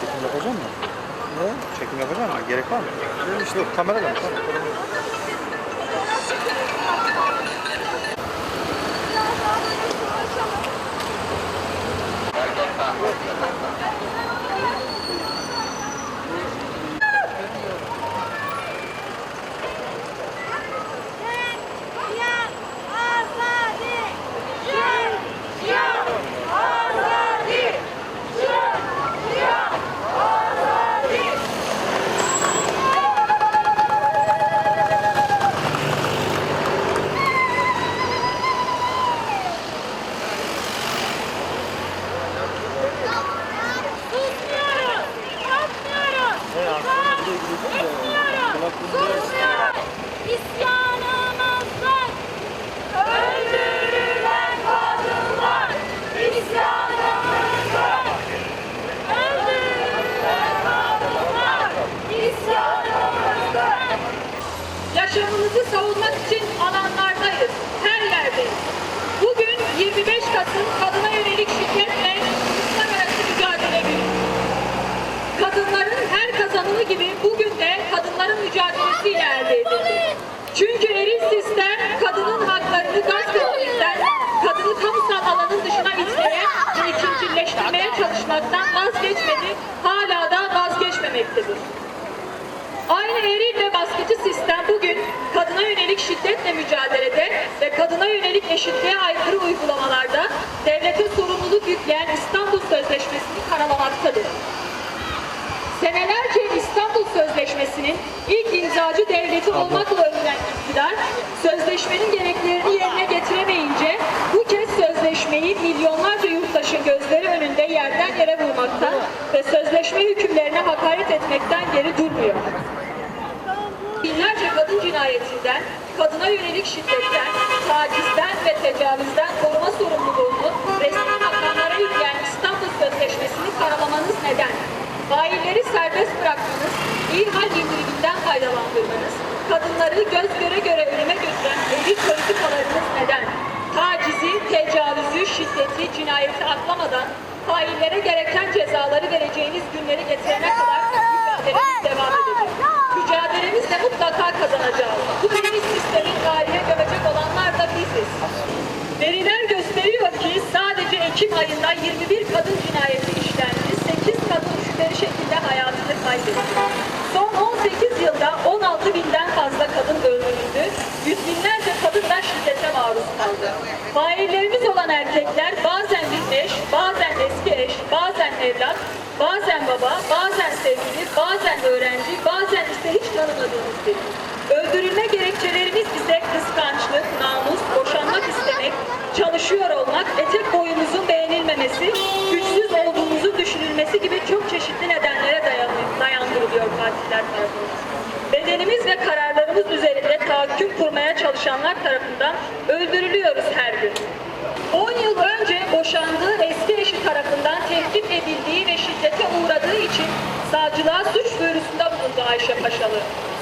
Çekim yapacak mı? Ne? Çekim yapacak mı? Gerek var mı? Yok kamera da mı? Şehriyan Yaşamımızı savunmak için alanlardayız, her yerdeyiz. Bugün 25 Kasım kadına yönelik şiddetle uluslararası mücadele günü. Kadınların her kazanımı gibi bugün de kadınların mücadelesiyle elde. Çünkü eril sistem kadının haklarını gasp etmekten, kadını kamusal alanın dışına itmeye ve ikincileştirmeye çalışmaktan vazgeçmedi, hala da vazgeçmemektedir. Aynı eril ve baskıcı sistem bugün kadına yönelik şiddetle mücadelede ve kadına yönelik eşitliğe aykırı uygulamalarda devlete sorumluluk yükleyen İstanbul Sözleşmesi'ni karalamaktadır. Senelerce İstanbul Sözleşmesi'nin ilk imzacı devleti olmakla övülen iktidar, sözleşmenin gereklerini yerine getiremeyince bu kez sözleşmeyi milyonlarca yurttaşın gözleri önünde yerden yere vurmaktan ve sözleşme hükümlerine hakaret etmekten geri durmuyor. Cinayetinden, kadına yönelik şiddetten, tacizden ve tecavüzden koruma sorumluluğunu resmi makamlara yükleyen İstanbul Sözleşmesi'ni karalamanız neden? Failleri serbest bırakmanız, iyi hal indiriminden faydalandırmanız, kadınları göz göre göre ölüme götüren evli politikalarınız neden? Tacizi, tecavüzü, şiddeti, cinayeti atlamadan faillere gereken cezaları vereceğiniz günleri getirene kadar mücadelemiz devam edecek. Mücadelemizle mutlaka kazanacağız. Bu deniz sistemin galibine gömecek olanlar da biziz. Veriler gösteriyor ki sadece Ekim ayında 21 kadın cinayeti işlendi, 8 kadın şüpheli şekilde hayatını kaybetti. Son 18 yılda 16 binden biri. Öldürülme gerekçelerimiz ise kıskançlık, namus, boşanmak istemek, çalışıyor olmak, etek boyumuzun beğenilmemesi, güçsüz olduğumuzun düşünülmesi gibi çok çeşitli nedenlere dayandırılıyor partiller tarafından. Bedenimiz ve kararlarımız üzerinde tahakküm kurmaya çalışanlar tarafından öldürülüyoruz her gün. 10 yıl önce boşandığı eski eşi tarafından tehdit edildiği ve şiddete uğradığı için savcılığa suç duyurusunda bulundu Ayşe Paşalı.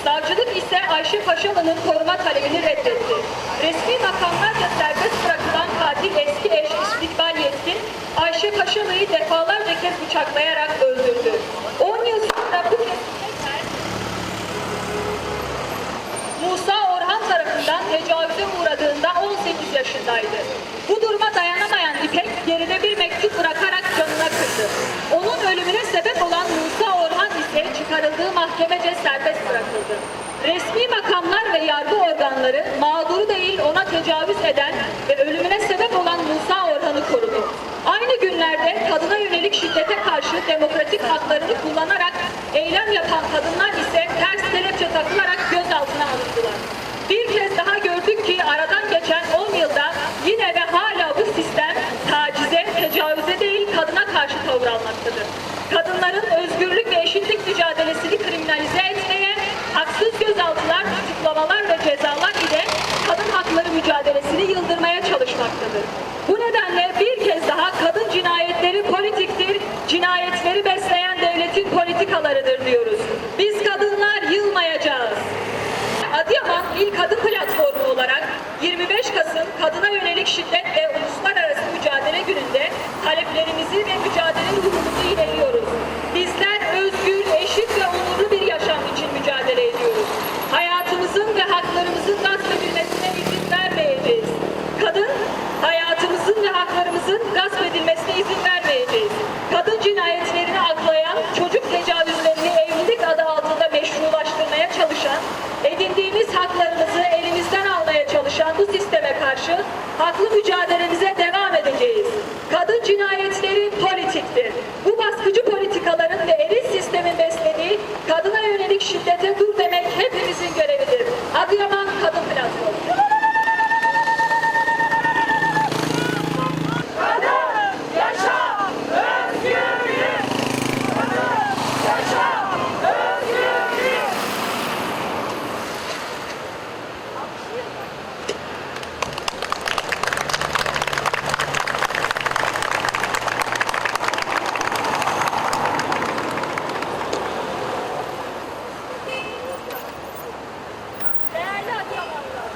Savcılık ise Ayşe Paşalı'nın koruma talebini reddetti. Resmi makamlarca serbest bırakılan katil eski eş İstikbal Yetkin, Ayşe Paşalı'yı defalarca kez bıçaklayarak öldürdü. 10 yıl sonra bu kez Musa Orhan tarafından tecavüze uğradığında 18 yaşındaydı. Bu duruma dayanamayan İpek geride bir mektup bırakarak canına kırdı. Onun ölümüne sebep olan Musa Orhan ise çıkarıldığı mahkemece serbest bırakıldı. Resmi makamlar ve yargı organları mağduru değil ona tecavüz eden ve ölümüne sebep olan Musa Orhan'ı korudu. Aynı günlerde kadına yönelik şiddete karşı demokratik haklarını kullanarak eylem yapan kadınlar ise ters kelepçe takılarak gözaltına alındılar. Bir kez daha gördük ki aradan geçen 10 yılda yine ve hala bu sistem tacize, tecavüze değil kadına karşı tavır almaktadır. Kadınların özgürlük ve eşitlik mücadelesini kriminalize etmeye, haksız gözaltılar, tutuklamalar ve cezalar ile kadın hakları mücadelesini yıldırmaya çalışmaktadır. Bu nedenle bir kez daha kadın cinayetleri politiktir, cinayetleri besleyen devletin politikalarıdır diyoruz. Biz kadınlar yılmayacağız. Adıyaman İl Kadın Platformu olarak 25 Kasım Kadına Yönelik Şiddet ve Uluslararası Mücadele Günü'nde taleplerimizi ve mücadele ruhumuzu ileriyoruz. Haklı mücadelemize devam edeceğiz. Kadın cinayetleri politiktir. Bu baskıcı politikaların ve eril sistemin beslediği kadına yönelik şiddete dur demek hepimizin görevidir. Adıyaman Kadın Platformu. Yaşa özgürlük! Yaşa özgürlük! Değerli Adıyamanlılar,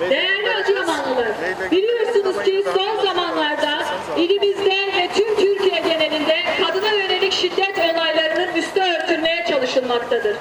Değerli Adıyamanlılar, biliyorsunuz ki son zamanlarda ilimizde ve tüm Türkiye genelinde kadına yönelik şiddet olaylarının üstü örtülmeye çalışılmaktadır.